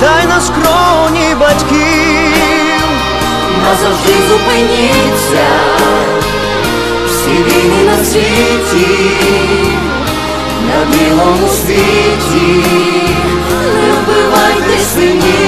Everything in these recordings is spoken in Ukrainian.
та на скроні батьків. Назавжди зупиніться, всі війни на світі, на білому світі, не вбивайте синів,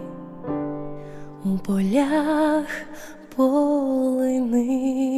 полях полини.